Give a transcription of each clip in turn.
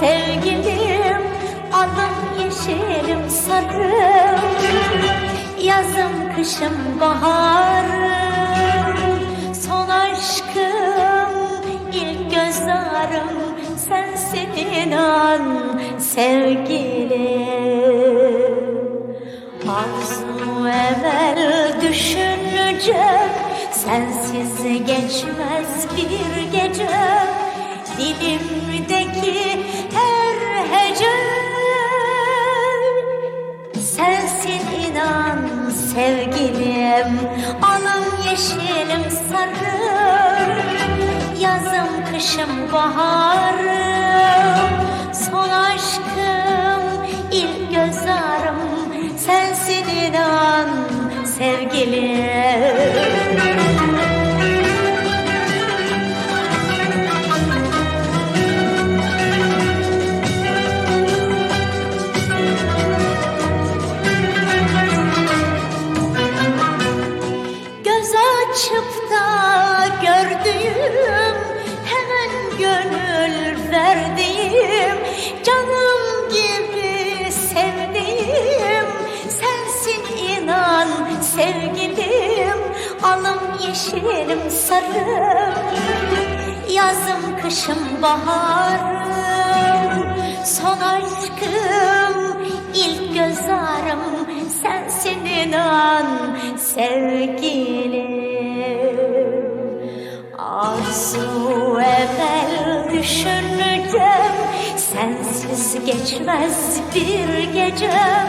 Sevgilim alın yeşilim sarım Yazım kışım baharım. Son aşkım ilk göz ağrım Sensin inan sevgilim. Arzu evvel düşünecek Sensiz geçmez bir gece. Dilimdeki her hece Sensin inan sevgilim Alım yeşilim sarım. Yazım kışım baharım. Son aşkım ilk göz Sensin inan sevgilim gördüğüm Hemen gönül verdiğim Canım gibi sevdiğim Sensin inan sevgilim Alım yeşilim sarım Yazım kışım baharım Son aşkım ilk göz ağrım Sensin inan sevgilim geçmez bir gecem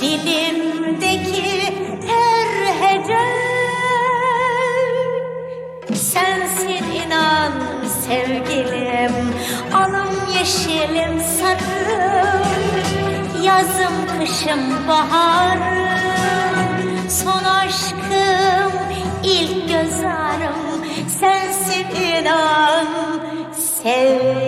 Dilimdeki her hece. Sensin inan sevgilim Alım yeşilim sarım Yazım kışım baharım. Son aşkım ilk göz ağrım Sensin inan sevgilim